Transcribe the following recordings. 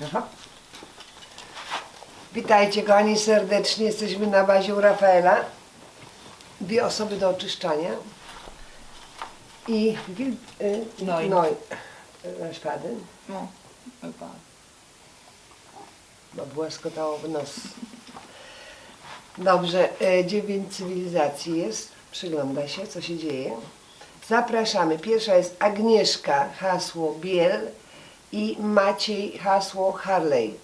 Taka. Witajcie kochani serdecznie. Jesteśmy na bazie u Rafaela. Dwie osoby do oczyszczania. I wil, y, Neun. Neun. Y, Szpaden. No, egal. Bo błaskotało w nos. Dobrze, e, dziewięć cywilizacji jest. Przygląda się, co się dzieje. Zapraszamy. Pierwsza jest Agnieszka, hasło Biel i Maciej, hasło Harley.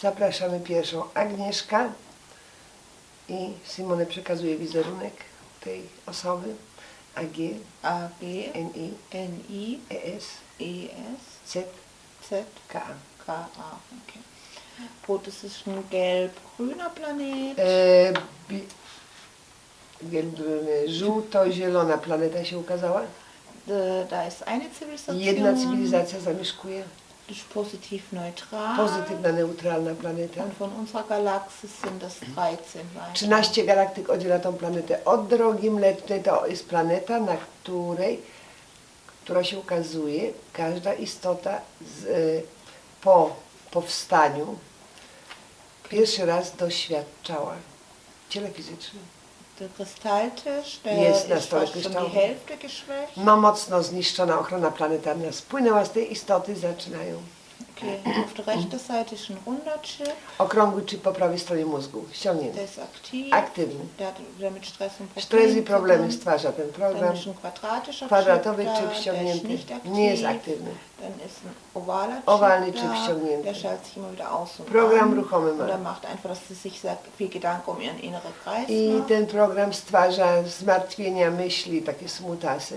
Zapraszamy pierwszą Agnieszka i Simone przekazuje wizerunek tej osoby. AG, A, G, NI, N, I, ES, E, S, Z, Z, K. K, A. Okay. Gut, das ist ein gelb-grüner Planet. E, bi, e, żółto-zielona planeta się ukazała. Äh, Da ist eine Zivilisation. Jedna cywilizacja zamieszkuje. Ist positiv neutral. Pozytywna, neutralna planeta. Und von unserer Galaxie sind das 13 weiter. 13 galaktyk oddziela tą planetę od drogi mlecznej. To jest planeta, na której, która się ukazuje, każda istota z, e, po powstaniu pierwszy raz doświadczała w ciele fizycznym. Der Kristalltisch, der Jest na ist stole fast schon die. Hälfte geschwächt. No mocno zniszczona ochrona planetarna spłynęła z tej istoty, zaczynają. Okay, auf der rechten Seite ist ein runder Chip, Okrągły czy po prawej stronie mózgu, ściągnięty, der ist aktiv. aktywny. Der hat wieder mit Stress und Stres i problemy stwarza ten Dann program. ist ein quadratischer Kwadratowy Chip da, chip der ist ściągnięty, nicht aktiv. nie jest aktywny. Dann ist ein ovaler Chip Owalny da, chip ściągnięty. der schaltet sich immer wieder aus und Program an. ruchomy ma. macht einfach, dass sie sich sehr viel Gedanken um ihren inneren Kreis I macht. ten program stwarza zmartwienia myśli, takie smutasy.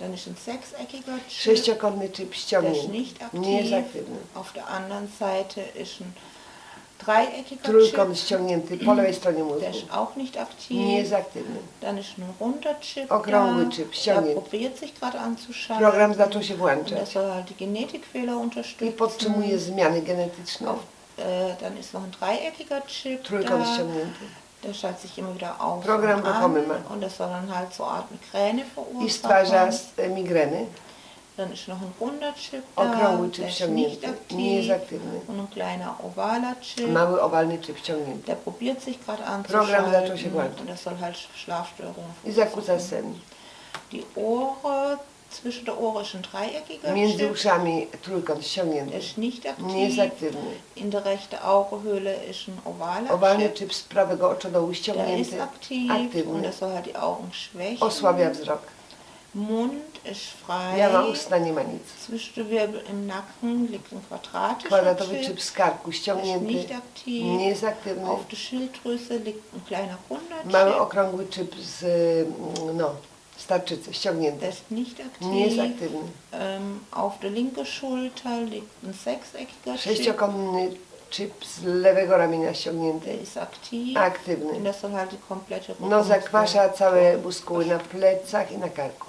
Dann ist ein sechseckiger Chip, Sześciokątny chip der ist ściągnięty, nicht aktiv. nie jest aktywny. Auf der anderen Seite ist ein dreieckiger Trójkąt Chip, ściągnięty po lewej stronie der mózgu, ist auch nicht aktiv. nie jest aktywny. Dann ist ein runder Chip Okrągły da, chip, der ściągnięty. probiert sich gerade anzuschalten. Program zaczął się Und włączać er soll halt die Genetikfehler i unterstützen. podtrzymuje zmiany genetyczne. Auf, äh, dann ist noch ein dreieckiger Chip Trójkąt da, ściągnięty. Der schaltet sich immer wieder aus Program und an ruchomy ma. und das soll dann halt so Art Migräne verursachen. s- e, migreny. Dann ist noch ein runder Chip da, Okrągły der ist nicht aktiv. Und ein kleiner ovaler Chip, Mały owalny chip der probiert sich gerade anzuschalten und der soll halt Schlafstörungen verursachen. Die Ohren, zwischen der Ohren ist ein dreieckiger Między uszami trójkąt ściągnięty. ist nicht Nie jest aktiv. aktywny. In der rechten Augenhöhle ist ein ovaler Owalny chip z prawego oczodołu der ist ściągnięty. aktiv und der soll halt die Augen schwächen. Osłabia wzrok. Mund ist frei. Ja ma usta, nie ma nic. Zwischen den Wirbel im Nacken liegt ein quadratischer Kwadratowy Chip, chip z karku ist ściągnięty. nicht aktiv. Nie jest aktywny. Auf der Schilddrüse liegt ein kleiner runder Mały Chip, okrągły chip z mm, no, starczycy aktiv. Nie jest aktywny. Ähm, auf der linken Schulter liegt ein sechseckiger Chip, Sześciokątny chip z lewego ramienia ściągnięty. der ist aktiv. Und Aktywny. der soll halt die komplette No zakwasza całe muskuły na plecach i na karku.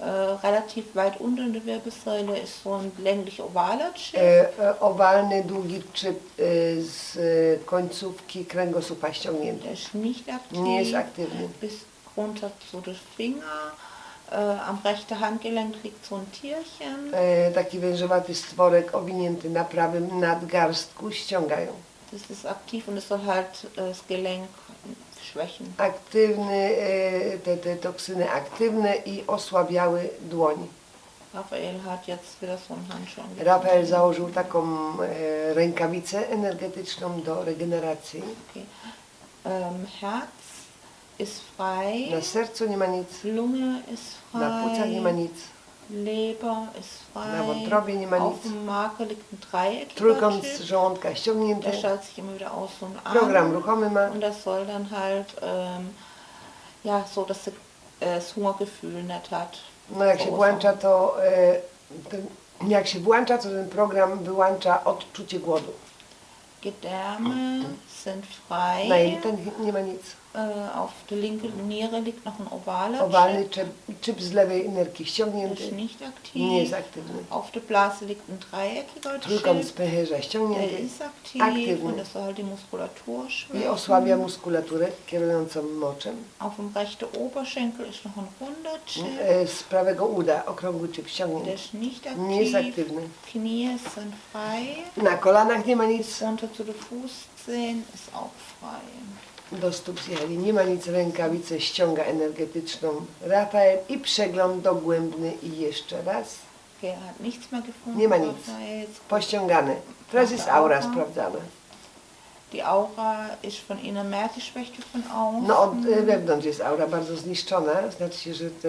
Äh, relativ weit unter in der Wirbelsäule ist so ein länglich ovaler Chip. E, e, owalny, długi chip e, z e, końcówki kręgosłupa ściągnięty. Der ist nicht aktiv. Nie jest aktywny. Bis runter zu den Finger. Äh, am rechten Handgelenk liegt so ein Tierchen. E, taki wężowaty stworek owinięty na prawym nadgarstku ściągają. Das ist aktiv und es soll halt äh, das Gelenk schwächen. Aktywny, e, te, te toksyny aktywne i osłabiały dłoń. Raphael hat jetzt wieder so einen Handschuh. Rafael założył taką e, rękawicę energetyczną do regeneracji. Okay. Ähm, Herz ist frei. Na sercu nie ma nic, Lunge ist na płucach nie ma frei. nic, Leber ist frei. na wątrobie nie ma Auf nic. dem liegt ein dreieckiger Trójkąt z żołądka ściągnięty, Der sich immer wieder aus und an. program ruchomy ma. Und das soll dann halt, ähm, ja, so, dass sie äh, das Hungergefühl nicht hat. No jak się włącza to, e, ten, jak się włącza to ten program wyłącza odczucie głodu. Gedärme sind frei. Na jelitach nie ma nic. Äh, auf der linken Niere liegt noch ein ovaler Owalny Chip. czyp z lewej nerki Der ściągnięty, ist nicht aktiv. nie jest aktywny. Auf der Blase liegt ein dreieckiger Trójkąt z Chip. pęcherza Der ściągnięty ist aktiv Aktywny. und das soll die Muskulatur i schwächen. osłabia muskulaturę kierującą moczem. Auf dem rechten Oberschenkel ist noch ein runder Chip. E, Z prawego uda okrągły czyp Der ściągnięty. ist nicht Nie jest aktiv. aktywny. Knie sind frei. Na kolanach nie ma nic, Runter Fußzehen ist auch frei. do stóp zjechali, nie ma nic, rękawice ściąga energetyczną Rafael i przegląd dogłębny i jeszcze raz Okay, hat nichts mehr gefunden. Nie ma nic. Pościągane. Teraz jest aura sprawdzana. Die Aura ist von innen mehr geschwächt wie von außen. No od e, wewnątrz jest aura bardzo zniszczona, znaczy się, że te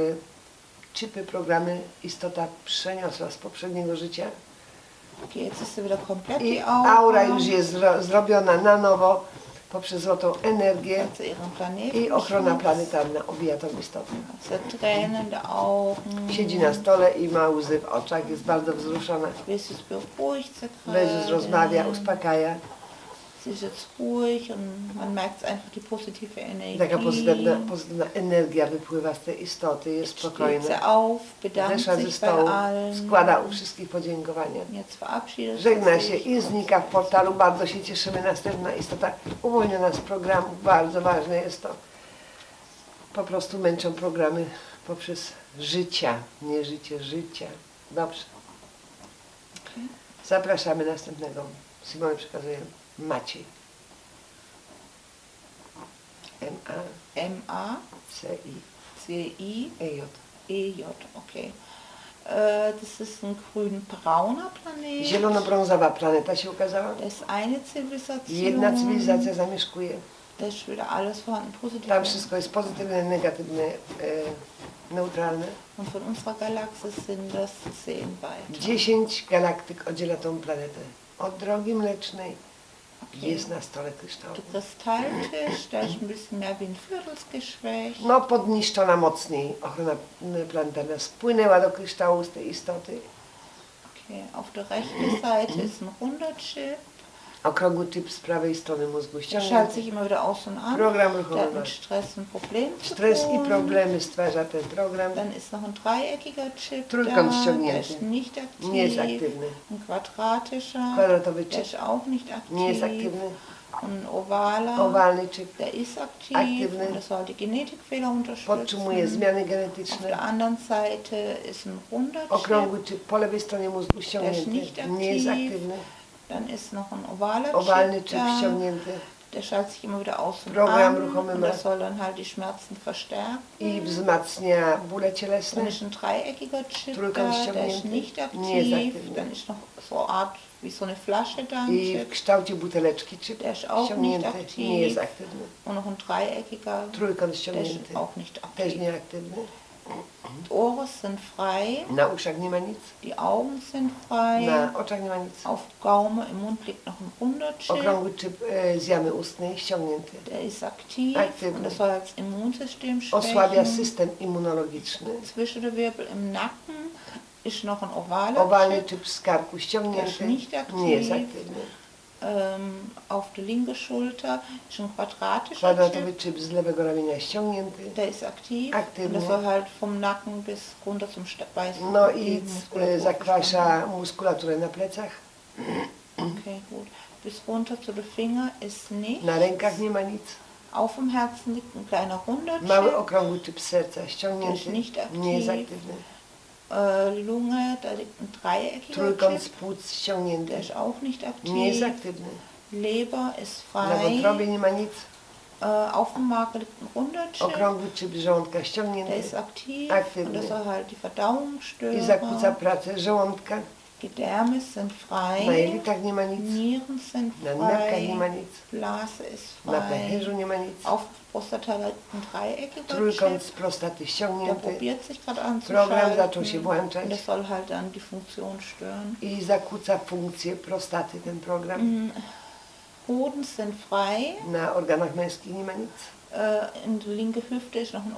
czypy, programy istota przeniosła z poprzedniego życia I die Aura. już jest zro, zrobiona na nowo poprzez złotą energię Planeten. i ochrona planetarna obija tą istotę. Sie Augen. Siedzi na stole i ma łzy w oczach, jest bardzo wzruszona. Jesus beruhigt sie gerade. Jezus rozmawia, uspokaja. Sie ist jetzt ruhig und man merkt einfach die positive Energie. taka pozytywna, pozytywna energia wypływa z tej istoty, jest spokojna. auf, bedankt Zeszła ze sich bei stołu, allen. składa u wszystkich podziękowania. Jetzt verabschiedet Żegna się i znika w portalu. Bardzo się cieszymy. Następna istota uwolniona z programu. Bardzo ważne jest to. Po prostu męczą programy poprzez życia, nie życie, życia. Dobrze. Zapraszamy następnego. Simony przekazuje Maciej. M-A-C-I-E-J. M-A-C-I-E-J, okay. Äh, Das ist ein grün-brauner Planet. Zielono-brązowa planeta się ukazała. Das ist eine Zivilisation. Jedna cywilizacja zamieszkuje. Da ist wieder alles vorhanden, positiv. Tam wszystko jest pozytywne, negatywne, e, neutralne. Und von unserer Galaxie sind das zehn weiter. 10 galaktyk oddziela tą planetę od drogi mlecznej. Jest na stole kryształowy. Der Kristalltisch, der ist ein bisschen mehr wie ein Viertelsgeschwächt. No podniszczona mocniej ochrona m, planetarna spłynęła do kryształu z tej istoty. Okay. Auf der rechten Seite ist ein runder Chip. Okrągły typ z prawej strony mózgu schaltet ściągnięty. sich immer wieder aus und an. Program Der hat ruchowy. mit Stress ein Problem zu Stres i tun. problemy stwarza ten program. Dann ist noch ein dreieckiger Chip da, der ściągnięty. ist nicht aktiv. Nie jest aktywny. Ein quadratischer, Kwadratowy der czyp ist auch nicht nie jest aktywny. Ein ovaler, Owalny czyp der ist aktiv. Aktywny. Und das soll die Genetikfehler podtrzymuje unterstützen. zmiany Auf der genetyczne. anderen Seite ist ein runder Chip. Okrągły czyp po lewej stronie mózgu nicht ściągnięty. Nie jest aktywny. Dann ist noch ein ovaler Owalny Chip ściągnięty. Der schaltet sich immer wieder aus und Program an. ruchomy Und ma. das soll dann halt die Schmerzen verstärken. i wzmacnia bóle cielesne. Dann ist ein dreieckiger Chip da, der ist ściągnięty. nicht aktiv. Aktywny. Dann ist noch so eine Art wie so eine Flasche da, ein I w Chip. kształcie buteleczki czyp Der ist auch ściągnięty. nicht aktiv. Nie jest aktywny. Und noch ein dreieckiger, Trójkąt der ist auch nicht Też aktiv. nieaktywny. Die Ohren sind frei, Na uszach nie ma nic. die Augen sind frei. Na oczach nie ma nic. Auf Gaumen im Mund liegt noch ein runder Chip. E, ustnej ściągnięty. Der ist aktiv Aktywny. und das soll das Immunsystem schwächen. system immunologiczny. Zwischen den Wirbel im Nacken ist noch ein ovaler Owalny Chip. czyp z karku ściągnięty. Też nicht aktiv. Nie jest aktywny. Ähm, auf der linken Schulter ist ein quadratischer Kwadratowy Chip. czyp z lewego ramienia ściągnięty. Der ist aktiv. Aktywny. Und das soll halt vom Nacken bis runter zum Steißbein. No i e, zakwasza muskulaturę na plecach. Okay, gut. Bis runter zu den Finger ist nicht. Na rękach nie ma nic. Auf dem Herzen liegt ein kleiner runder Mały Chip. okrągły czyp serca ściągnięty. nicht aktiv. Nie jest aktywny. Äh, Lunge, da liegt ein dreieckiger Trójkąt ściągnięty. Der ist auch nicht aktiv. Nie jest aktywny. Leber ist Na frei. wątrobie nie ma nic. Äh, auf dem Magen liegt ein runder Chip. Okrągły Der ściągnięty. ist aktiv. Und das soll halt die Verdauung I zakłóca stören. pracę żołądka. Gedärme sind Na frei. jelitach nie ma nic. Nieren sind Na nerkach nie ma frei. nic. Blase ist Na frei. pęcherzu nie ma nic. Auf Prostata liegt ein dreieckiger Trójkąt z Chip. prostaty Der ściągnięty. probiert sich gerade Program zaczął się anzuschalten. włączać Und das soll halt dann die Funktion stören. i zakłóca funkcję prostaty ten program. Mm, Hoden sind frei. Na organach męskich nie ma nic. In der linke Hüfte ist noch ein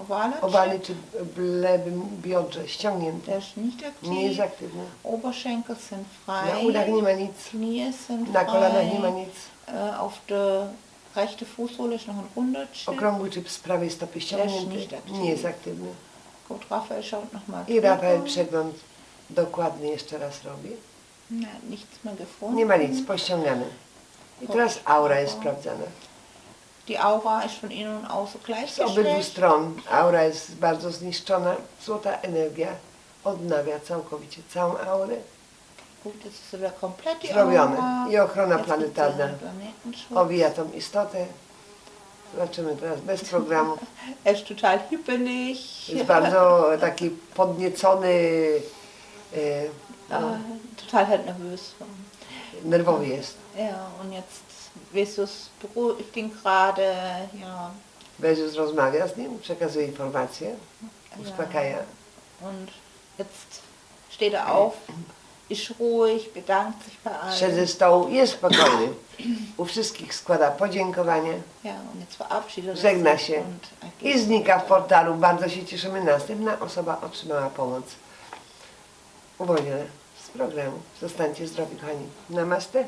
Chip. czyp w lewym biodrze ściągnięty. Der ist nicht Nie jest aktiv. aktywny. Oberschenkel sind Na frei. udach nie ma nic. Knie sind Na kolanach nie ma frei. nic. Äh, auf der Rechte Fußsohle ist noch ein Runderchen. Okrągły czy z prawej stopy Też ściągnięty? nicht aktywny. Nie jest aktywny. Gut, Raphael schaut nochmal I Rafael przegląd dokładnie jeszcze raz robi. Na, nichts mehr gefunden. Nie ma nic, pościągane. I teraz aura jest sprawdzana. Die Aura ist von innen und außen Z obydwu gleichgestellt. stron aura jest bardzo zniszczona. Złota energia odnawia całkowicie całą aurę. Gut, jetzt ist sie wieder komplett die Zrobione. Aura. I ochrona Jetzt planetarna einen Planetenschutz. Owija tą istotę. Zobaczymy teraz bez programu. Er ist total hippelig. Jest bardzo taki podniecony, e, no, total halt nervös. Nerwowy jest. Ja, und jetzt Jesus beruhigt ihn gerade. Ja, rozmawia z nim, przekazuje informacje, uspokaja. und jetzt steht er auf, ist ruhig, bedankt sich bei allen. Szedł ze stołu, jest spokojny. U wszystkich składa podziękowania Ja, und jetzt verabschiedet er Żegna sich się. und er geht. i znika w portalu. Bardzo się cieszymy. Następna osoba otrzymała pomoc. Uwolniona programu. Zostańcie zdrowi, kochani. Namaste.